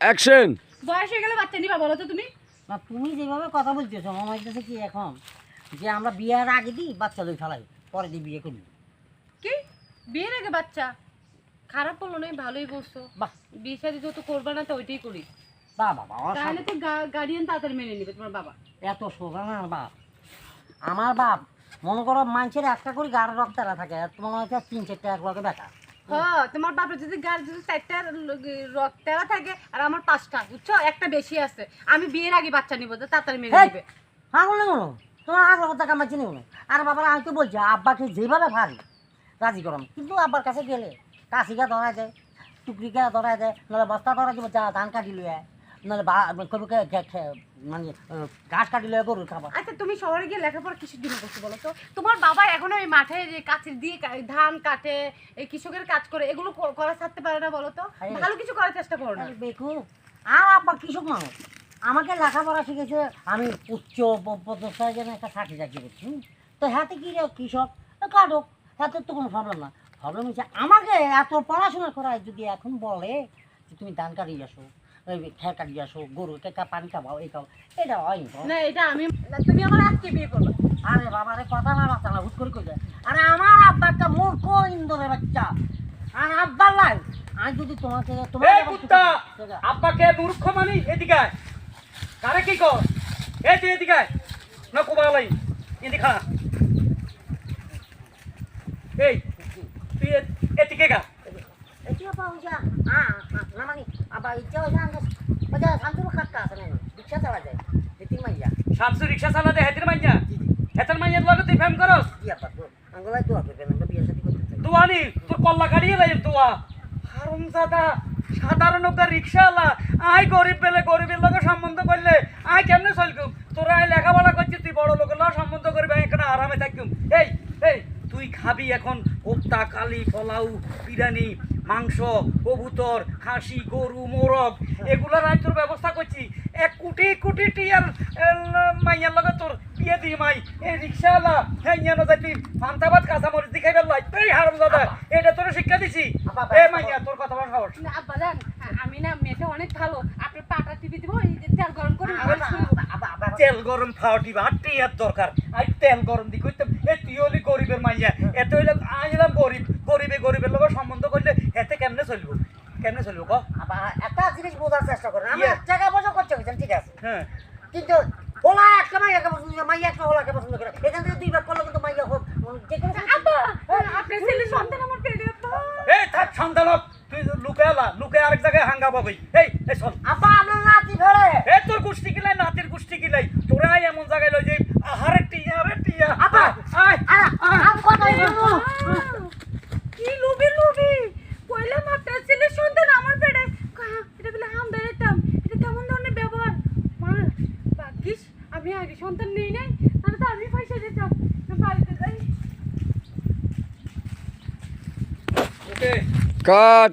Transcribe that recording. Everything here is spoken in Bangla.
অ্যাকশন বয়স হয়ে গেলে বাচ্চা নিবা বলো তো তুমি। না তুমি যেভাবে কথা বলতেছো আমার হইতেছে কি এখন? যে আমরা বিয়ের আগে দিই বাচ্চা লই ফেলাই পরে দিয়ে বিয়ে করি। কি? বিয়ের আগে বাচ্চা? খারাপ বলল না ভালোই বলছো। বাহ। বিয়ে শাদি যত করবা না তো ওইটাই করি। বা বাবা তাহলে তো গার্ডিয়ান তাড়াতাড়ি মেনে নিবে তোমার বাবা। এত সোজা না আমার বাপ। আমার বাপ মনে করো মানুষের একটা করে গাড়ি রক্তারা থাকে আর তোমার হচ্ছে তিন চারটা এক লগে বেটা হ্যাঁ তোমার বাপের যদি গাড়ি যদি চারটা রক্তেরা থাকে আর আমার পাঁচটা বুঝছ? একটা বেশি আছে। আমি বিয়ের আগে বাচ্চা নিবো তো তাড়াতাড়ি মেরে দিবে। হ্যাঁ বলে বলো তোমার আগলা কথা কামাচ্ছি চিনি বলো আর বাবার আমি তো বলছি আব্বাকে যেভাবে ভাবি রাজি করম। কিন্তু আব্বার কাছে গেলে কাশিকা ধরা যায় টুকরিকা ধরা যায় নাহলে বস্তা ধরা যাব যা ধান কাটি লুয়ে নাহলে বা কবি মানে ঘাস কাটি লুয়ে গরুর খাবার। আচ্ছা তুমি শহরে গিয়ে লেখাপড়া কিসের জন্য করছ বলো তো? তোমার বাবা এখনও ওই মাঠে যে কাছের দিয়ে ধান কাটে এই কৃষকের কাজ করে এগুলো করা ছাড়তে পারে না বলো তো? ভালো কিছু করার চেষ্টা করো না। দেখো আর আব্বা কৃষক মানুষ আমাকে লেখাপড়া শিখেছে আমি উচ্চ পদস্থায় যেন একটা চাকরি চাকরি করছি। তো হাতে কি রে কৃষক? তো কাটুক হাতে তো কোনো প্রবলেম না। প্রবলেম হচ্ছে আমাকে এত পড়াশোনা করায় যদি এখন বলে যে তুমি ধান কাটিয়ে আসো। ওই খেয়ে কাটিয়ে আসো গরু কে পানি খাওয়াও এই খাও। এটা হয় না। না এটা আমি তুমি আমার আজকে বিয়ে করবে। আরে বাবা রে কথা না বাচ্চা না হুট করে কই যায় আরে আমার আব্বা একটা মূর্খ ইন্দোরের বাচ্চা। আর আব্বার লাই আমি যদি তোমাকে তোমার এই কুত্তা! আব্বাকে মূর্খ মানি এদিকে। কারে কি কর? এই তুই এদিকে। না কুমালাই এদিকে খা। এই তুই এদিকে গা Itu apa uja? Ah, ah, namanya apa itu uja angkas. Baca samsul kakak sana. Diksa salah aja. Itu mah ya. Shamsu রিক্সা চালাতে হেতির মাইয়া হেতার মাইয়ার লগে তুই ফেম করস Iya pak tuh. Anggol itu apa kan? Biasa di kota. তুয়ানি তোর কল্লা কাটিয়ে লাই তুয়া হারুম দাদা সাধারণ একটা রিক্সাওয়ালা আই গরিব পেলে গরিবের লগে সম্বন্ধ করলে আই কেমনে চলকুম তোরা আই লেখাপড়া করছিস তুই বড় লোকের লগে সম্বন্ধ করবি এখানে আরামে থাকুম এই এই তুই খাবি এখন কোপ্তা কালি পোলাও বিরিয়ানি মাংস কবুতর খাসি গরু মোরগ এগুলার আই তোর ব্যবস্থা করছি। এক কোটি কোটি টিয়ার মাইয়ার লগে তোর বিয়ে দি মাই। এই রিক্সাওয়ালা হ্যাঁ জানো যাই তুই ফান্তাবাদ কাঁচামরিচ দিখাই বেলাই এই হারম দাদা। এটা তোর শিক্ষা দিছি। আপা, আপা, এ মাইয়া তোর কথা বল সাহস। না আব্বা জান আমি না মেয়েটা অনেক ভালো। আপনার পাটা টিপি দিব এই যে তেল গরম করে. তেল গরম খাওয়া ফাউটি বা টিয়ার দরকার। আই তেল গরম দি কইতাম এ তুই হলি গরিবের মাইয়া। এত হইলে আইলাম গরিব গরিবে গরিবের লগে সম্বন্ধ করলে এতে কেমনে চলবো কেমনে চলবো ক Apa একটা জিনিস বোঝার চেষ্টা করেন। আমি জায়গায় বসে করতে গেছেন ঠিক আছে? হ্যাঁ। কিন্তু ওলা একটা মাইয়াকে পছন্দ করে মাইয়া একটা ওলাকে পছন্দ করে। এখান থেকে দুই ভাগ করলে কিন্তু মাইয়া হোক যে কোনো আব্বা আপনার ছেলে সন্তান আমার পেটে এই থাক সন্তানক তুই লুকে আলা লুকে আরেক জায়গায় হাঙ্গা পাবি। এই এই চল আব্বা আপনার নাতি ফেলে এ তোর গোষ্ঠী কিলাই নাতির গোষ্ঠী কিলাই। তোরাই এমন জায়গায় লই যাই আহারে টিয়া আরে টিয়া আপা, আয় আরে আমি কথা বলব কি লুবি লুবি কইলাম আপনার ছেলে সন্তান আমার পেটে কা- এটা বলে হাম দাঁড়াতাম এটা কেমন ধরনের ব্যবহার মা ভাগ্যিস আগে সন্তান নেই নাই তাহলে তো আমি পয়সা দিতাম। বাড়িতে যাই। ওকে। কাট।